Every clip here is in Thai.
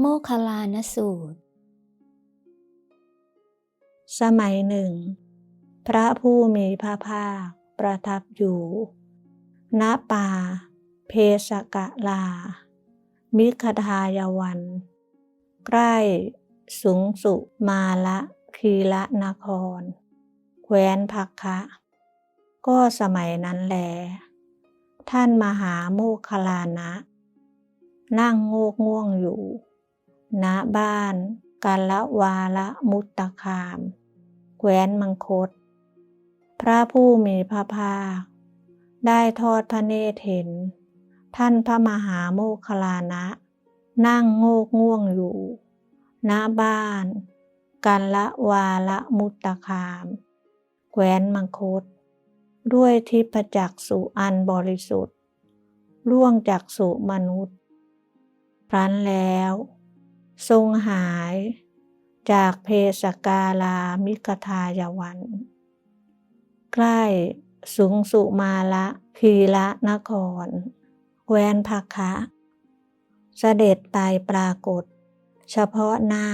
โมคลานสูตร สมัยหนึ่ง พระผู้มีพระภาคประทับอยู่ ณ ป่า เพสกะลา มิคทายวัน ใกล้สุงสุมาละคีละนคร แคว้นภักคะ ก็สมัยนั้นแล ท่านมหาโมคลลานะ นั่งโงกง่วงอยู่ ณบ้านกาละวาละมุตตคาม แคว้นมังคต พระผู้มีพระภาค ได้ทอดพระเนตรเห็น ท่านพระมหาโมคลานะ นั่งโงกง่วงอยู่ณบ้านกันละวาละมุตตคาม แคว้นมังคต ด้วยทิพจักสุอันบริสุทธิ์ล่วงจากสุมนุษย์ ครั้นแล้ว ทรงหายจากเพสกาลามิกทายวัน ใกล้สุงสุมาละคีละนคร แวนภักคะเสด็จไปปรากฏ เฉพาะหน้า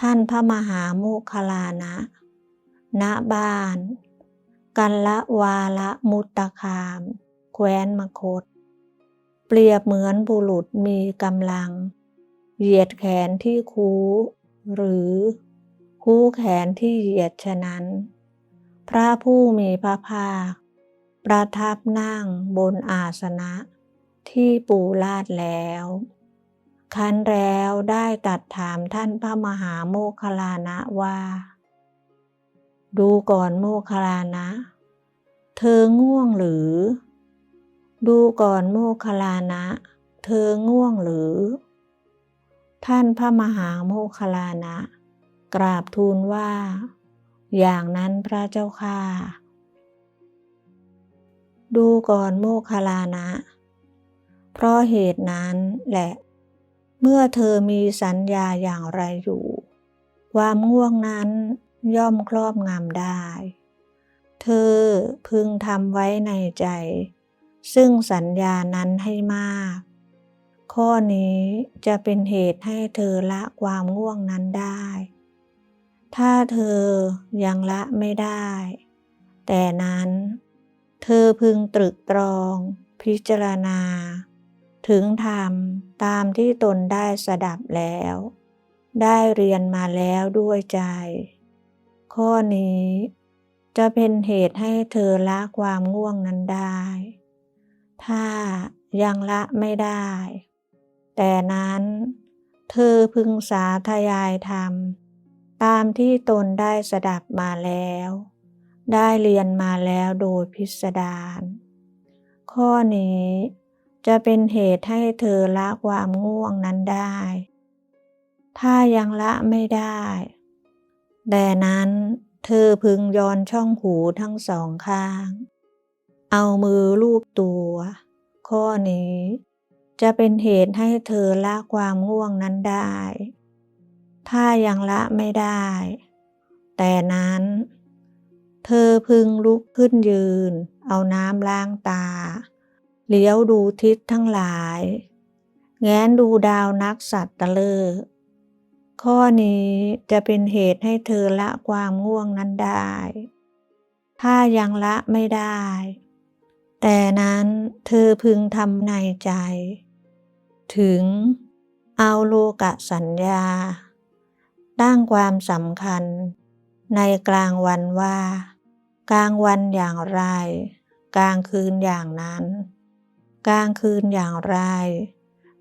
ท่านพระมหาโมคลานะ ณบ้าน กันละวาละมุตตคาม แคว้นมคต เปรียบเหมือนบุรุษมีกำลัง เหยียดแขนที่คูหรือคูแขนที่เหยียดฉะนั้น พระผู้มีพระภาค ประทับนั่งบนอาสนะที่ปูลาดแล้วคันแล้วได้ตัดถามท่านพระมหาโมคลานะว่า ดูก่อนโมคลานะ เธอง่วงหรือ ดูก่อนโมคลานะ เธอง่วงหรือ ท่านพระมหาโมคคลานะ กราบทูลว่า อย่างนั้นพระเจ้าค่ะ ดูก่อนโมคคลลานะ เพราะเหตุนั้นแหละ เมื่อเธอมีสัญญาอย่างไรอยู่ ความง่วงนั้นย่อมครอบงำได้ เธอพึงทำไว้ในใจ ซึ่งสัญญานั้นให้มาก ข้อนี้จะเป็นเหตุให้เธอละความง่วงนั้นได้ ถ้าเธอยังละไม่ได้ แต่นั้น เธอพึงตรึกตรอง พิจารณา ถึงธรรมตามที่ตนได้สดับแล้ว ได้เรียนมาแล้วด้วยใจ ข้อนี้จะเป็นเหตุให้เธอละความง่วงนั้นได้ ถ้ายังละไม่ได้ แต่นั้น เธอพึงสาธยายธรรม ตามที่ตนได้สดับมาแล้ว ได้เรียนมาแล้วโดยพิสดารข้อนี้จะเป็นเหตุให้เธอละความง่วงนั้นได้ ถ้ายังละไม่ได้ แต่นั้นเธอพึงย้อนช่องหูทั้งสองข้าง เอามือลูบตัว ข้อนี้ จะเป็นเหตุให้เธอละความง่วงนั้นได้ ถ้ายังละไม่ได้ แต่นั้น เธอพึงลุกขึ้นยืน เอาน้ำล้างตา เลี้ยวดูทิศทั้งหลาย แง้นดูดาวนักสัตว์ตะเลอข้อนี้จะเป็นเหตุให้เธอละความง่วงนั้นได้ ถ้ายังละไม่ได้ แต่นั้นเธอพึงทำในใจ ถึงเอาโลกะสัญญา ตั้งความสำคัญ ในกลางวันว่า กลางวันอย่างไร กลางคืนอย่างนั้น กลางคืนอย่างไร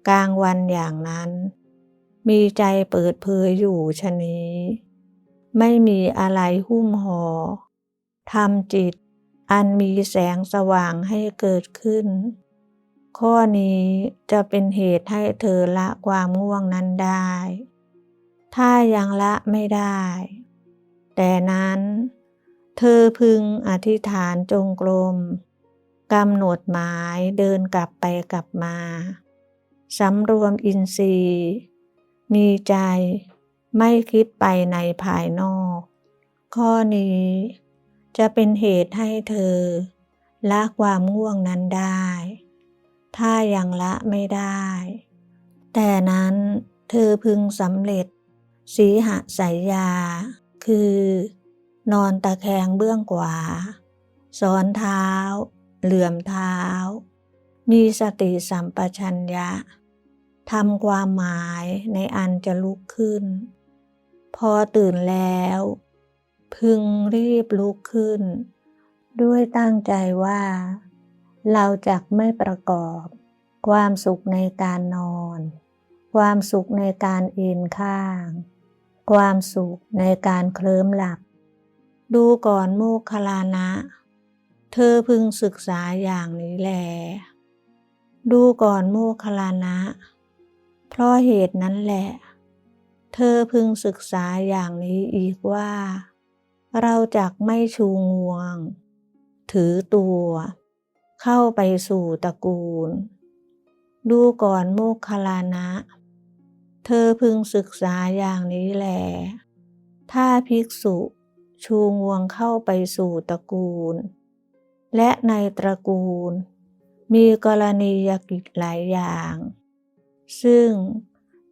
กลางวันอย่างนั้น มีใจเปิดเผยอยู่ชนี้ ไม่มีอะไรหุ้มห่อทำจิตอันมีแสงสว่างให้เกิดขึ้น ข้อนี้จะเป็นเหตุให้เธอละความง่วงนั้นได้ ถ้ายังละไม่ได้ แต่นั้น เธอพึงอธิษฐานจงกรมกำหนดหมายเดินกลับไปกลับมาสำรวมอินทรีย์ มีใจไม่คิดไปในภายนอก ข้อนี้จะเป็นเหตุให้เธอละความง่วงนั้นได้ ถ้ายังละไม่ได้ แต่นั้นเธอพึงสำเร็จ สีหสายยา คือ นอนตะแคงเบื้องขวาซ้อนเท้า เหลื่อมเท้า มีสติสัมปชัญญะทำความหมายในอันจะลุกขึ้น พอตื่นแล้ว พึงรีบลุกขึ้น ด้วยตั้งใจว่า เราจะไม่ประกอบ ความสุขในการนอน ความสุขในการเอนข้าง ความสุขในการเคลิ้มหลับ ดูก่อนโมคคลานะ เธอพึงศึกษาอย่างนี้แล ดูก่อนโมคคลานะ เพราะเหตุนั้นแหละ เธอพึงศึกษาอย่างนี้อีกว่า เราจักไม่ชูงวง ถือตัว เข้าไปสู่ตระกูล ดูก่อนโมคคลานะ เธอพึงศึกษาอย่างนี้แหลถ้าภิกษุชูงวงเข้าไปสู่ตระกูล และในตระกูล มีกรณียกิจหลายอย่าง ซึ่ง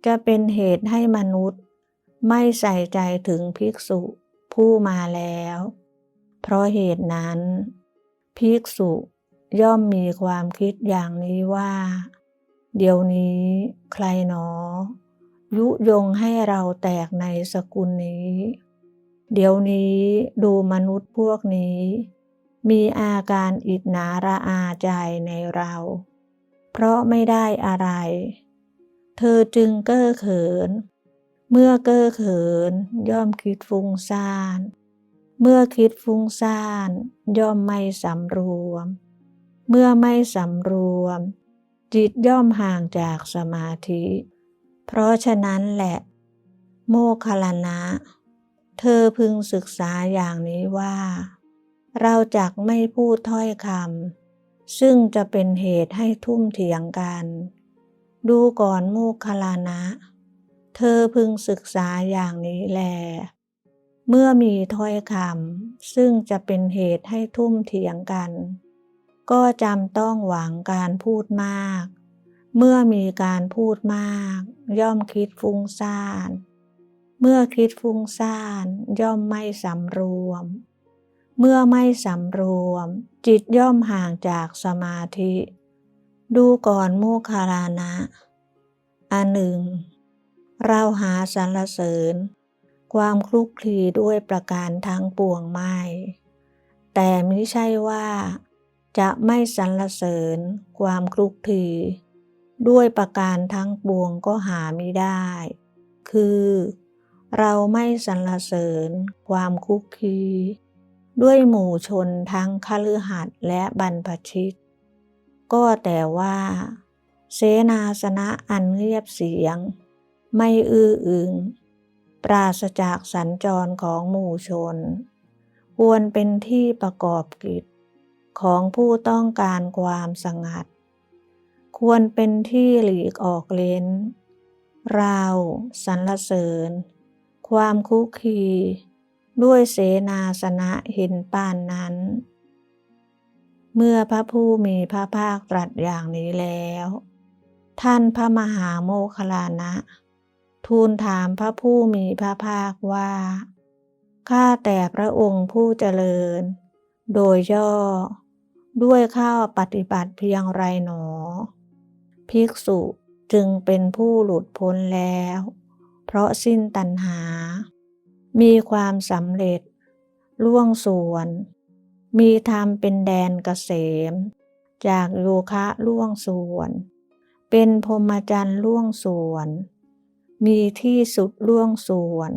จะเป็นเหตุให้มนุษย์ไม่ใส่ใจถึงภิกษุผู้มาแล้ว เพราะเหตุนั้น ภิกษุ ย่อมมีความคิดอย่างนี้ว่า เดี๋ยวนี้ใครหนอ ยุยงให้เราแตกในสกุลนี้ เดี๋ยวนี้ดูมนุษย์พวกนี้ มีอาการอิจนาระอาใจในเรา เพราะไม่ได้อะไร เธอจึงเก้อเขิน เมื่อเก้อเขินย่อมคิดฟุ้งซ่าน เมื่อคิดฟุ้งซ่านย่อมไม่สำรวม เมื่อไม่สำรวม จิตย่อมห่างจากสมาธิ เพราะฉะนั้นแหละ โมคลานะ เธอพึงศึกษาอย่างนี้ว่า เราจักไม่พูดถ้อยคำซึ่งจะเป็นเหตุให้ทุ่มเถียงกัน ดูก่อนโมคคัลลานะ เธอพึงศึกษาอย่างนี้แลเมื่อมีถ้อยคำซึ่งจะเป็นเหตุให้ทุ่มเถียงกัน ก็จำต้องหวังการพูดมาก เมื่อมีการพูดมาก ย่อมคิดฟุ้งซ่าน เมื่อคิดฟุ้งซ่านย่อมไม่สำรวม เมื่อไม่สำรวม จิตย่อมห่างจากสมาธิ ดูก่อนโมคคารานะ อันหนึ่ง เราหาสรรเสริญ ความคลุกคลีด้วยประการทั้งปวงไม่ แต่ไม่ใช่ว่า จะไม่สรรเสริญความคลุกคลีด้วยประการทั้งปวงก็หาไม่ได้ คือ เราไม่สรรเสริญความคลุกคลีด้วยหมู่ชนทั้งคฤหัสถ์และบรรพชิต ก็แต่ว่า เสนาสนะอันเงียบเสียง ไม่อื้ออึง ปราศจากสัญจรของหมู่ชน ควรเป็นที่ประกอบกิจ ของผู้ต้องการความสงัด ควรเป็นที่หลีกออกเลนราวสรรเสริญ ความคุกคี ด้วยเสนาสนะเห็นป่านนั้น เมื่อพระผู้มีพระภาคตรัสอย่างนี้แล้ว ท่านพระมหาโมคคลานะ ทูลถามพระผู้มีพระภาคว่าข้าแต่พระองค์ผู้เจริญ โดยย่อ ด้วยข้าปฏิบัติเพียงไรหนอ ภิกษุจึงเป็นผู้หลุดพ้นแล้ว เพราะสิ้นตัณหา มีความสำเร็จ ล่วงส่วน มีธรรมเป็นแดนเกษม จากโยคะล่วงส่วน เป็นพรหมจรรย์ล่วงส่วน มีที่สุดล่วงส่วน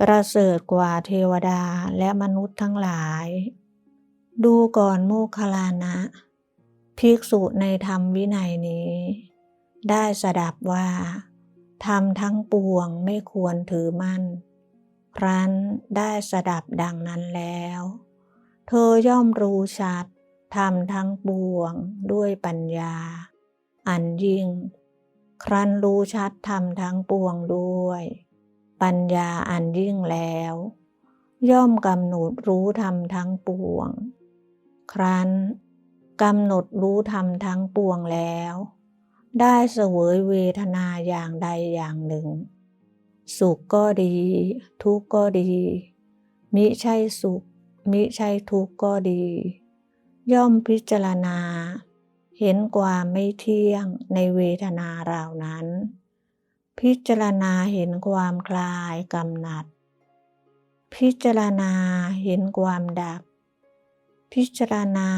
ประเสริฐกว่าเทวดาและมนุษย์ทั้งหลาย ดูก่อนโมคคัลลานะ ภิกษุในธรรมวินัยนี้ ได้สดับว่า ธรรมทั้งปวงไม่ควรถือมั่น ครั้นได้สดับดังนั้นแล้ว เธอย่อมรู้ชัดธรรมทั้งปวงด้วยปัญญา อันยิ่ง ครั้นรู้ชัดธรรมทั้งปวงด้วย ปัญญาอันยิ่งแล้ว ย่อมกำหนดรู้ธรรมทั้งปวง ครั้นกำหนดรู้ธรรมทั้งปวงแล้ว ได้เสวยเวทนาอย่างใดอย่างหนึ่ง สุขก็ดี ทุกข์ก็ดี มิใช่สุข มิใช่ทุกข์ก็ดี ย่อมพิจารณา เห็นความไม่เที่ยงในเวทนาเหล่านั้น พิจารณาเห็นความคลายกำหนัด พิจารณาเห็นความดับ พิจารณา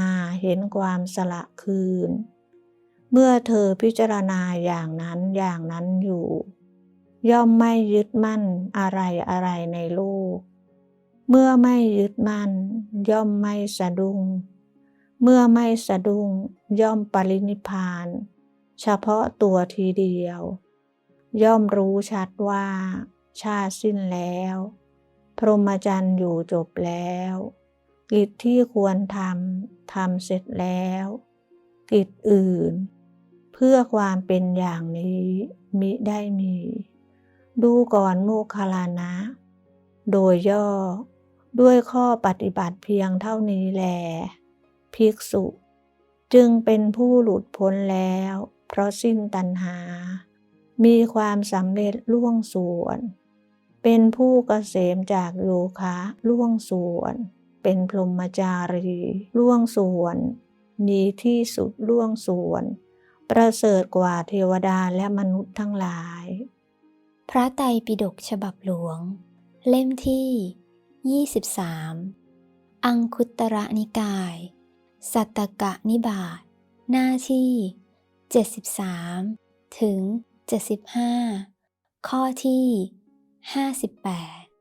เห็นความสละคืน เมื่อเธอพิจารณาอย่างนั้นอย่างนั้นอยู่ ย่อมไม่ยึดมั่นอะไรอะไรในโลก เมื่อไม่ยึดมั่น ย่อมไม่สะดุ้ง เมื่อไม่สะดุ้ง ย่อมปรินิพาน เฉพาะตัวทีเดียว ย่อมรู้ชัดว่า ชาสิ้นแล้ว พรหมจรรย์อยู่จบแล้ว กิจที่ควรทำทำเสร็จแล้ว กิจอื่น เพื่อความเป็นอย่างนี้มิได้มี ดูก่อนโมคลลานะ โดยย่อ ด้วยข้อปฏิบัติเพียงเท่านี้แล ภิกษุ จึงเป็นผู้หลุดพ้นแล้ว เพราะสิ้นตัณหา มีความสำเร็จล่วงส่วน เป็นผู้เกษมจากโยคะล่วงส่วน เป็นพรหมจารีล่วงส่วนมีที่สุดล่วงส่วน ประเสริฐกว่าเทวดาและมนุษย์ทั้งหลาย พระไตรปิฎกฉบับหลวง เล่มที่ 23 อังคุตระนิกาย สัตตกะนิบาตหน้าที่ 73 ถึง 75 ข้อที่ 58